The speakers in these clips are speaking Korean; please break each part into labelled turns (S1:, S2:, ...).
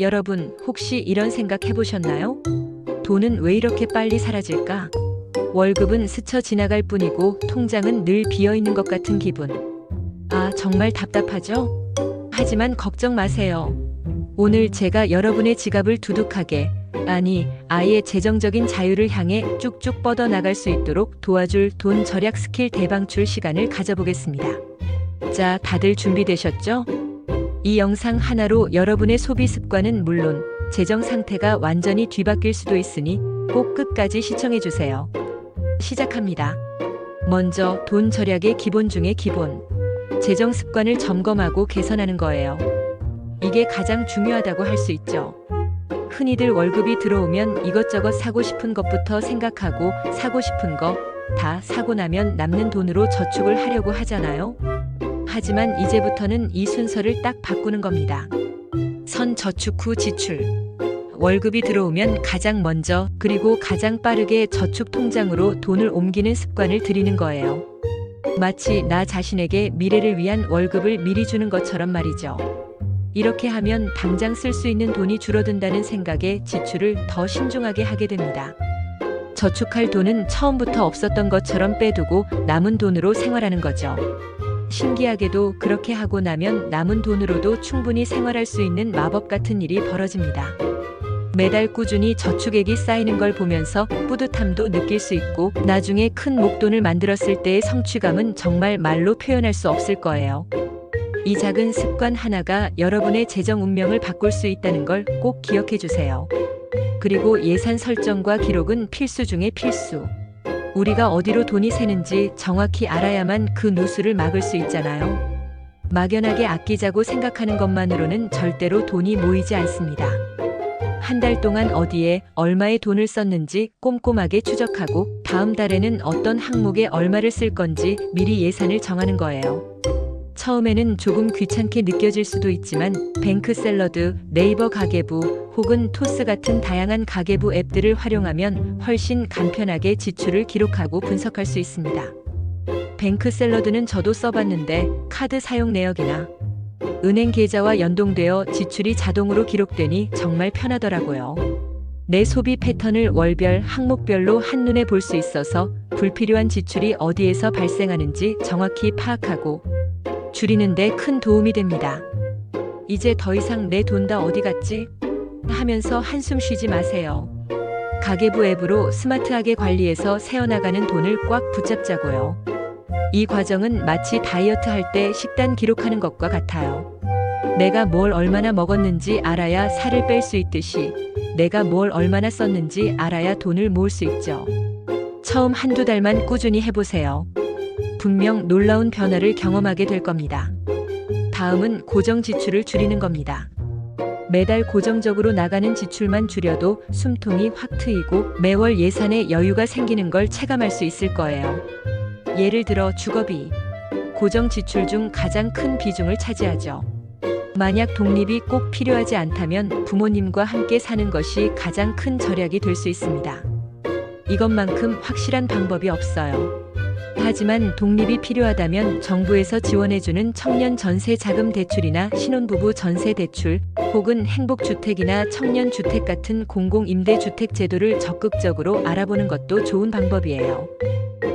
S1: 여러분, 혹시 이런 생각 해보셨나요? 돈은 왜 이렇게 빨리 사라질까? 월급은 스쳐 지나갈 뿐이고 통장은 늘 비어 있는 것 같은 기분. 아, 정말 답답하죠? 하지만 걱정 마세요. 오늘 제가 여러분의 지갑을 두둑하게, 아니, 아예 재정적인 자유를 향해 쭉쭉 뻗어 나갈 수 있도록 도와줄 돈 절약 스킬 대방출 시간을 가져보겠습니다. 자, 다들 준비되셨죠? 이 영상 하나로 여러분의 소비 습관은 물론 재정 상태가 완전히 뒤바뀔 수도 있으니 꼭 끝까지 시청해 주세요. 시작합니다. 먼저 돈 절약의 기본 중의 기본. 재정 습관을 점검하고 개선하는 거예요. 이게 가장 중요하다고 할 수 있죠. 흔히들 월급이 들어오면 이것저것 사고 싶은 것부터 생각하고 사고 싶은 거 다 사고 나면 남는 돈으로 저축을 하려고 하잖아요. 하지만 이제부터는 이 순서를 딱 바꾸는 겁니다. 선 저축 후 지출. 월급이 들어오면 가장 먼저 그리고 가장 빠르게 저축 통장으로 돈을 옮기는 습관을 들이는 거예요. 마치 나 자신에게 미래를 위한 월급을 미리 주는 것처럼 말이죠. 이렇게 하면 당장 쓸 수 있는 돈이 줄어든다는 생각에 지출을 더 신중하게 하게 됩니다. 저축할 돈은 처음부터 없었던 것처럼 빼두고 남은 돈으로 생활하는 거죠. 신기하게도 그렇게 하고 나면 남은 돈으로도 충분히 생활할 수 있는 마법 같은 일이 벌어집니다. 매달 꾸준히 저축액이 쌓이는 걸 보면서 뿌듯함도 느낄 수 있고 나중에 큰 목돈을 만들었을 때의 성취감은 정말 말로 표현할 수 없을 거예요. 이 작은 습관 하나가 여러분의 재정 운명을 바꿀 수 있다는 걸 꼭 기억해 주세요. 그리고 예산 설정과 기록은 필수 중의 필수. 우리가 어디로 돈이 새는지 정확히 알아야만 그 누수를 막을 수 있잖아요. 막연하게 아끼자고 생각하는 것만으로는 절대로 돈이 모이지 않습니다. 한 달 동안 어디에 얼마의 돈을 썼는지 꼼꼼하게 추적하고 다음 달에는 어떤 항목에 얼마를 쓸 건지 미리 예산을 정하는 거예요. 처음에는 조금 귀찮게 느껴질 수도 있지만 뱅크 샐러드, 네이버 가계부 혹은 토스 같은 다양한 가계부 앱들을 활용하면 훨씬 간편하게 지출을 기록하고 분석할 수 있습니다. 뱅크 샐러드는 저도 써봤는데 카드 사용 내역이나 은행 계좌와 연동되어 지출이 자동으로 기록되니 정말 편하더라고요. 내 소비 패턴을 월별, 항목별로 한눈에 볼 수 있어서 불필요한 지출이 어디에서 발생하는지 정확히 파악하고 줄이는데 큰 도움이 됩니다. 이제 더 이상 내 돈 다 어디 갔지? 하면서 한숨 쉬지 마세요. 가계부 앱으로 스마트하게 관리해서 새어나가는 돈을 꽉 붙잡자고요. 이 과정은 마치 다이어트 할 때 식단 기록하는 것과 같아요. 내가 뭘 얼마나 먹었는지 알아야 살을 뺄 수 있듯이 내가 뭘 얼마나 썼는지 알아야 돈을 모을 수 있죠. 처음 한두 달만 꾸준히 해보세요. 분명 놀라운 변화를 경험하게 될 겁니다. 다음은 고정 지출을 줄이는 겁니다. 매달 고정적으로 나가는 지출만 줄여도 숨통이 확 트이고 매월 예산에 여유가 생기는 걸 체감할 수 있을 거예요. 예를 들어 주거비. 고정 지출 중 가장 큰 비중을 차지하죠. 만약 독립이 꼭 필요하지 않다면 부모님과 함께 사는 것이 가장 큰 절약이 될 수 있습니다. 이것만큼 확실한 방법이 없어요. 하지만 독립이 필요하다면 정부에서 지원해주는 청년 전세 자금 대출이나 신혼부부 전세 대출 혹은 행복주택이나 청년주택 같은 공공임대주택 제도를 적극적으로 알아보는 것도 좋은 방법이에요.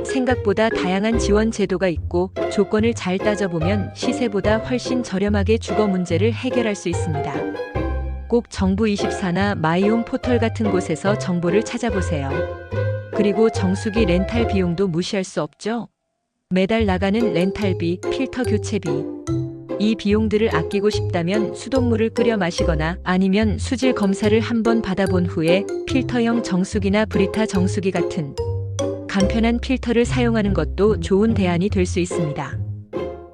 S1: 생각보다 다양한 지원 제도가 있고 조건을 잘 따져보면 시세보다 훨씬 저렴하게 주거 문제를 해결할 수 있습니다. 꼭 정부24나 마이홈 포털 같은 곳에서 정보를 찾아보세요. 그리고 정수기 렌탈 비용도 무시할 수 없죠. 매달 나가는 렌탈비, 필터 교체비. 이 비용들을 아끼고 싶다면 수돗물을 끓여 마시거나 아니면 수질 검사를 한번 받아본 후에 필터형 정수기나 브리타 정수기 같은 간편한 필터를 사용하는 것도 좋은 대안이 될 수 있습니다.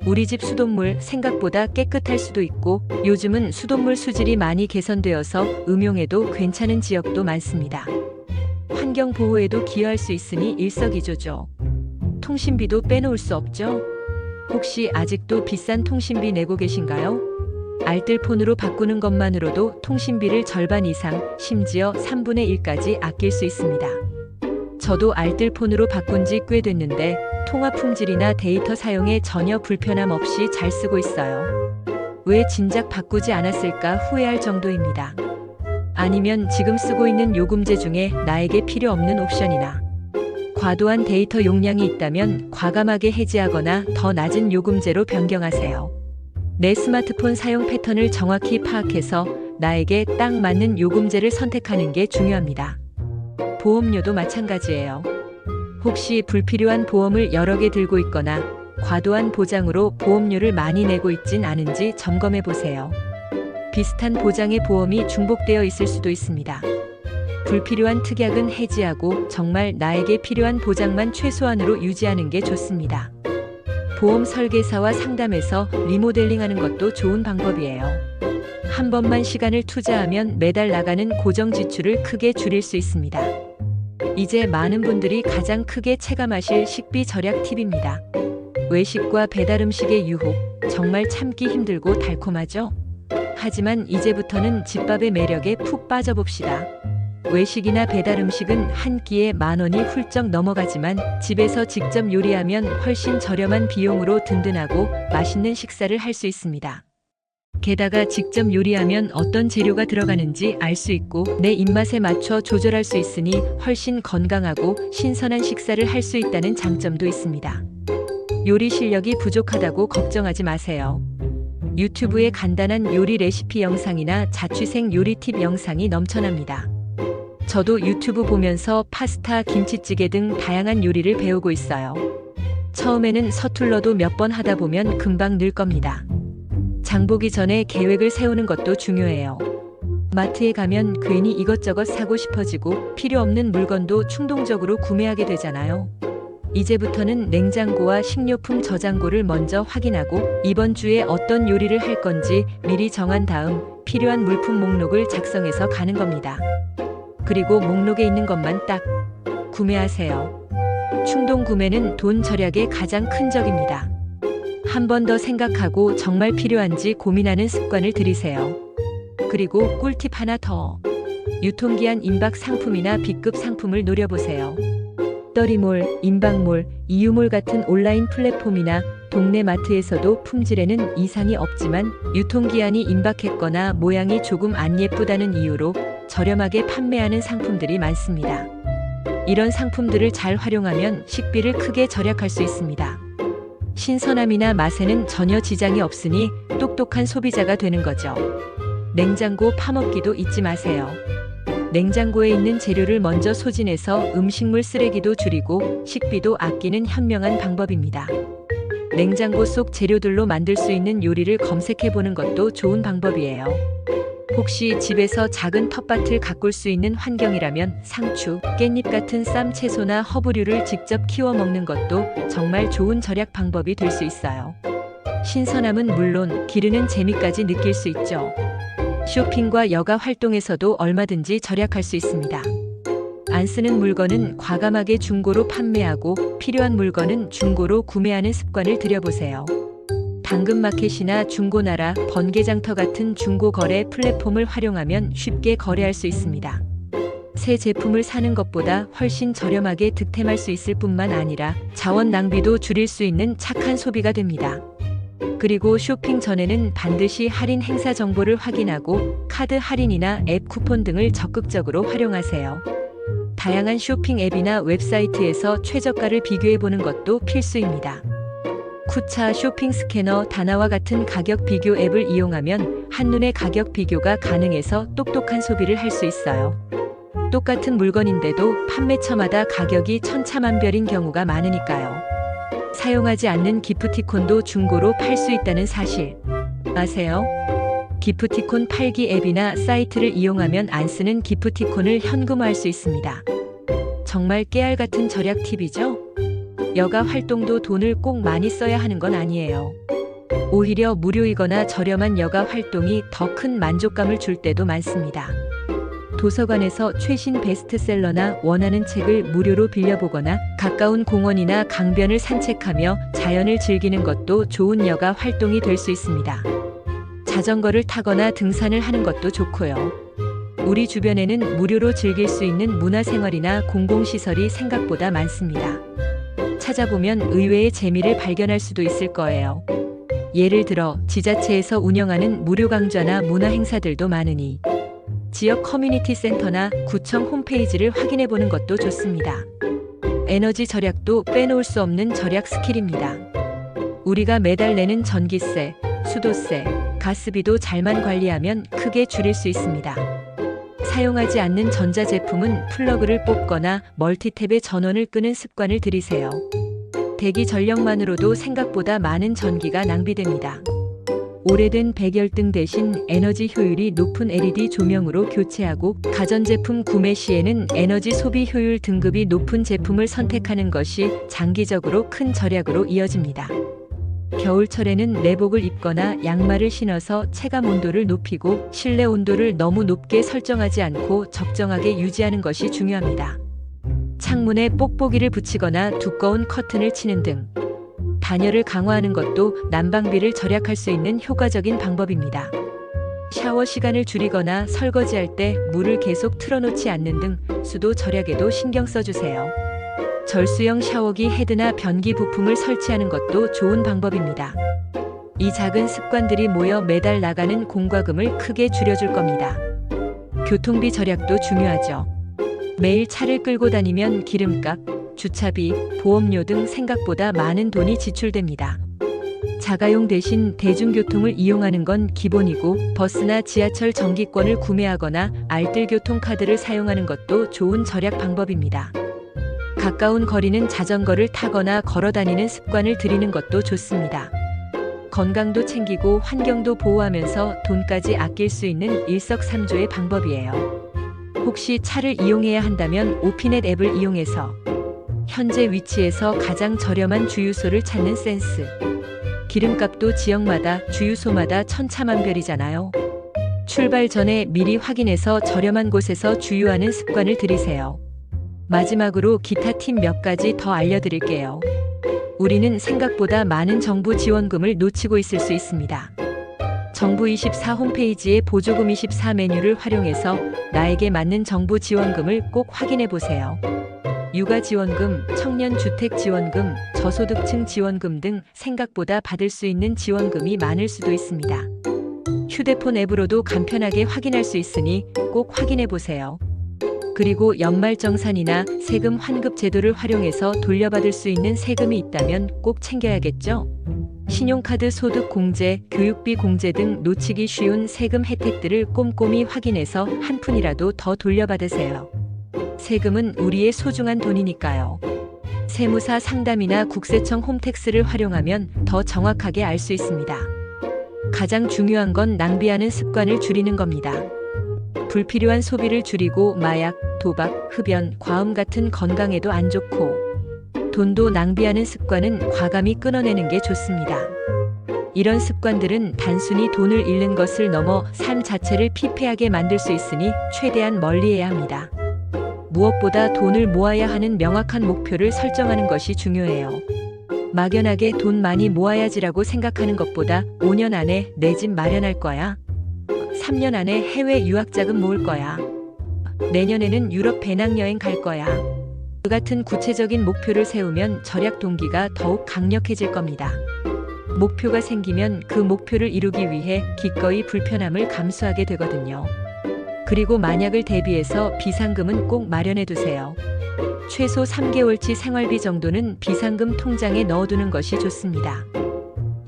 S1: 우리 집 수돗물 생각보다 깨끗할 수도 있고 요즘은 수돗물 수질이 많이 개선되어서 음용에도 괜찮은 지역도 많습니다. 환경 보호에도 기여할 수 있으니 일석이조죠. 통신비도 빼놓을 수 없죠. 혹시 아직도 비싼 통신비 내고 계신가요? 알뜰폰으로 바꾸는 것만으로도 통신비를 절반 이상, 심지어 3분의 1까지 아낄 수 있습니다. 저도 알뜰폰으로 바꾼 지 꽤 됐는데 통화 품질이나 데이터 사용에 전혀 불편함 없이 잘 쓰고 있어요. 왜 진작 바꾸지 않았을까 후회할 정도입니다. 아니면 지금 쓰고 있는 요금제 중에 나에게 필요 없는 옵션이나 과도한 데이터 용량이 있다면 과감하게 해지하거나 더 낮은 요금제로 변경하세요. 내 스마트폰 사용 패턴을 정확히 파악해서 나에게 딱 맞는 요금제를 선택하는 게 중요합니다. 보험료도 마찬가지예요. 혹시 불필요한 보험을 여러 개 들고 있거나 과도한 보장으로 보험료를 많이 내고 있진 않은지 점검해 보세요. 비슷한 보장의 보험이 중복되어 있을 수도 있습니다. 불필요한 특약은 해지하고 정말 나에게 필요한 보장만 최소한으로 유지하는 게 좋습니다. 보험 설계사와 상담해서 리모델링 하는 것도 좋은 방법이에요. 한 번만 시간을 투자하면 매달 나가는 고정 지출을 크게 줄일 수 있습니다. 이제 많은 분들이 가장 크게 체감하실 식비 절약 팁입니다. 외식과 배달 음식의 유혹, 정말 참기 힘들고 달콤하죠? 하지만 이제부터는 집밥의 매력에 푹 빠져봅시다. 외식이나 배달 음식은 한 끼에 만 원이 훌쩍 넘어가지만 집에서 직접 요리하면 훨씬 저렴한 비용으로 든든하고 맛있는 식사를 할 수 있습니다. 게다가 직접 요리하면 어떤 재료가 들어가는지 알 수 있고 내 입맛에 맞춰 조절할 수 있으니 훨씬 건강하고 신선한 식사를 할 수 있다는 장점도 있습니다. 요리 실력이 부족하다고 걱정하지 마세요. 유튜브에 간단한 요리 레시피 영상이나 자취생 요리 팁 영상이 넘쳐납니다. 저도 유튜브 보면서 파스타, 김치찌개 등 다양한 요리를 배우고 있어요. 처음에는 서툴러도 몇 번 하다 보면 금방 늘 겁니다. 장보기 전에 계획을 세우는 것도 중요해요. 마트에 가면 괜히 이것저것 사고 싶어지고 필요 없는 물건도 충동적으로 구매하게 되잖아요. 이제부터는 냉장고와 식료품 저장고를 먼저 확인하고 이번 주에 어떤 요리를 할 건지 미리 정한 다음 필요한 물품 목록을 작성해서 가는 겁니다. 그리고 목록에 있는 것만 딱 구매하세요. 충동 구매는 돈 절약의 가장 큰 적입니다. 한 번 더 생각하고 정말 필요한지 고민하는 습관을 들이세요. 그리고 꿀팁 하나 더. 유통기한 임박 상품이나 B급 상품을 노려보세요. 떠리몰, 인방몰, 이유몰 같은 온라인 플랫폼이나 동네 마트에서도 품질에는 이상이 없지만 유통기한이 임박했거나 모양이 조금 안 예쁘다는 이유로 저렴하게 판매하는 상품들이 많습니다. 이런 상품들을 잘 활용하면 식비를 크게 절약할 수 있습니다. 신선함이나 맛에는 전혀 지장이 없으니 똑똑한 소비자가 되는 거죠. 냉장고 파먹기도 잊지 마세요. 냉장고에 있는 재료를 먼저 소진해서 음식물 쓰레기도 줄이고 식비도 아끼는 현명한 방법입니다. 냉장고 속 재료들로 만들 수 있는 요리를 검색해 보는 것도 좋은 방법이에요. 혹시 집에서 작은 텃밭을 가꿀 수 있는 환경이라면 상추, 깻잎 같은 쌈 채소나 허브류를 직접 키워 먹는 것도 정말 좋은 절약 방법이 될 수 있어요. 신선함은 물론 기르는 재미까지 느낄 수 있죠. 쇼핑과 여가 활동에서도 얼마든지 절약할 수 있습니다. 안 쓰는 물건은 과감하게 중고로 판매하고 필요한 물건은 중고로 구매하는 습관을 들여보세요. 당근마켓이나 중고나라, 번개장터 같은 중고거래 플랫폼을 활용하면 쉽게 거래할 수 있습니다. 새 제품을 사는 것보다 훨씬 저렴하게 득템할 수 있을 뿐만 아니라 자원 낭비도 줄일 수 있는 착한 소비가 됩니다. 그리고 쇼핑 전에는 반드시 할인 행사 정보를 확인하고 카드 할인이나 앱 쿠폰 등을 적극적으로 활용하세요. 다양한 쇼핑 앱이나 웹사이트에서 최저가를 비교해 보는 것도 필수입니다. 쿠차 쇼핑 스캐너 다나와 같은 가격 비교 앱을 이용하면 한눈에 가격 비교가 가능해서 똑똑한 소비를 할 수 있어요. 똑같은 물건인데도 판매처마다 가격이 천차만별인 경우가 많으니까요. 사용하지 않는 기프티콘도 중고로 팔 수 있다는 사실 아세요? 기프티콘 팔기 앱이나 사이트를 이용하면 안 쓰는 기프티콘을 현금화할 수 있습니다. 정말 깨알 같은 절약 팁이죠? 여가 활동도 돈을 꼭 많이 써야 하는 건 아니에요. 오히려 무료이거나 저렴한 여가 활동이 더 큰 만족감을 줄 때도 많습니다. 도서관에서 최신 베스트셀러나 원하는 책을 무료로 빌려보거나 가까운 공원이나 강변을 산책하며 자연을 즐기는 것도 좋은 여가 활동이 될 수 있습니다. 자전거를 타거나 등산을 하는 것도 좋고요. 우리 주변에는 무료로 즐길 수 있는 문화생활이나 공공시설이 생각보다 많습니다. 찾아보면 의외의 재미를 발견할 수도 있을 거예요. 예를 들어 지자체에서 운영하는 무료 강좌나 문화 행사들도 많으니 지역 커뮤니티 센터나 구청 홈페이지를 확인해 보는 것도 좋습니다. 에너지 절약도 빼놓을 수 없는 절약 스킬입니다. 우리가 매달 내는 전기세, 수도세, 가스비도 잘만 관리하면 크게 줄일 수 있습니다. 사용하지 않는 전자제품은 플러그를 뽑거나 멀티탭의 전원을 끄는 습관을 들이세요. 대기 전력만으로도 생각보다 많은 전기가 낭비됩니다. 오래된 백열등 대신 에너지 효율이 높은 LED 조명으로 교체하고 가전제품 구매 시에는 에너지 소비 효율 등급이 높은 제품을 선택하는 것이 장기적으로 큰 절약으로 이어집니다. 겨울철에는 내복을 입거나 양말을 신어서 체감 온도를 높이고 실내 온도를 너무 높게 설정하지 않고 적정하게 유지하는 것이 중요합니다. 창문에 뽁뽁이를 붙이거나 두꺼운 커튼을 치는 등 단열을 강화하는 것도 난방비를 절약할 수 있는 효과적인 방법입니다. 샤워 시간을 줄이거나 설거지할 때 물을 계속 틀어놓지 않는 등 수도 절약에도 신경 써주세요. 절수형 샤워기 헤드나 변기 부품을 설치하는 것도 좋은 방법입니다. 이 작은 습관들이 모여 매달 나가는 공과금을 크게 줄여줄 겁니다. 교통비 절약도 중요하죠. 매일 차를 끌고 다니면 기름값, 주차비, 보험료 등 생각보다 많은 돈이 지출됩니다. 자가용 대신 대중교통을 이용하는 건 기본이고 버스나 지하철 정기권을 구매하거나 알뜰교통카드를 사용하는 것도 좋은 절약 방법입니다. 가까운 거리는 자전거를 타거나 걸어 다니는 습관을 들이는 것도 좋습니다. 건강도 챙기고 환경도 보호하면서 돈까지 아낄 수 있는 일석삼조의 방법이에요. 혹시 차를 이용해야 한다면 오피넷 앱을 이용해서 현재 위치에서 가장 저렴한 주유소를 찾는 센스. 기름값도 지역마다 주유소마다 천차만별이잖아요. 출발 전에 미리 확인해서 저렴한 곳에서 주유하는 습관을 들이세요. 마지막으로 기타 팁 몇 가지 더 알려드릴게요. 우리는 생각보다 많은 정부 지원금을 놓치고 있을 수 있습니다. 정부 24 홈페이지의 보조금 24 메뉴를 활용해서 나에게 맞는 정부 지원금을 꼭 확인해 보세요. 육아 지원금, 청년 주택 지원금, 저소득층 지원금 등 생각보다 받을 수 있는 지원금이 많을 수도 있습니다. 휴대폰 앱으로도 간편하게 확인할 수 있으니 꼭 확인해 보세요. 그리고 연말정산이나 세금 환급 제도를 활용해서 돌려받을 수 있는 세금이 있다면 꼭 챙겨야겠죠? 신용카드 소득 공제, 교육비 공제 등 놓치기 쉬운 세금 혜택들을 꼼꼼히 확인해서 한 푼이라도 더 돌려받으세요. 세금은 우리의 소중한 돈이니까요. 세무사 상담이나 국세청 홈택스를 활용하면 더 정확하게 알 수 있습니다. 가장 중요한 건 낭비하는 습관을 줄이는 겁니다. 불필요한 소비를 줄이고 마약, 도박, 흡연, 과음 같은 건강에도 안 좋고 돈도 낭비하는 습관은 과감히 끊어내는 게 좋습니다. 이런 습관들은 단순히 돈을 잃는 것을 넘어 삶 자체를 피폐하게 만들 수 있으니 최대한 멀리해야 합니다. 무엇보다 돈을 모아야 하는 명확한 목표를 설정하는 것이 중요해요. 막연하게 돈 많이 모아야지라고 생각하는 것보다 5년 안에 내 집 마련할 거야. 3년 안에 해외 유학 자금 모을 거야. 내년에는 유럽 배낭여행 갈 거야. 그 같은 구체적인 목표를 세우면 절약 동기가 더욱 강력해질 겁니다. 목표가 생기면 그 목표를 이루기 위해 기꺼이 불편함을 감수하게 되거든요. 그리고 만약을 대비해서 비상금은 꼭 마련해 두세요. 최소 3개월치 생활비 정도는 비상금 통장에 넣어두는 것이 좋습니다.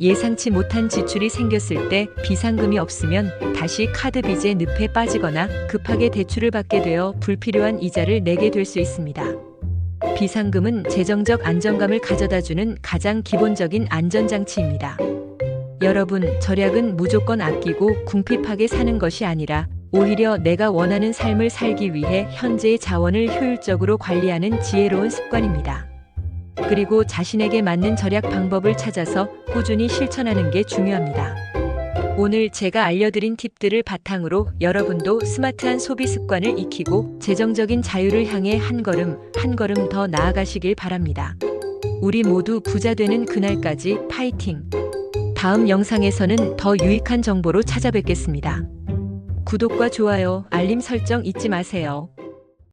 S1: 예상치 못한 지출이 생겼을 때 비상금이 없으면 다시 카드 빚에 늪에 빠지거나 급하게 대출을 받게 되어 불필요한 이자를 내게 될 수 있습니다. 비상금은 재정적 안정감을 가져다 주는 가장 기본적인 안전장치입니다. 여러분, 절약은 무조건 아끼고 궁핍하게 사는 것이 아니라 오히려 내가 원하는 삶을 살기 위해 현재의 자원을 효율적으로 관리하는 지혜로운 습관입니다. 그리고 자신에게 맞는 절약 방법을 찾아서 꾸준히 실천하는 게 중요합니다. 오늘 제가 알려드린 팁들을 바탕으로 여러분도 스마트한 소비 습관을 익히고 재정적인 자유를 향해 한 걸음, 한 걸음 더 나아가시길 바랍니다. 우리 모두 부자 되는 그날까지 파이팅! 다음 영상에서는 더 유익한 정보로 찾아뵙겠습니다. 구독과 좋아요, 알림 설정 잊지 마세요.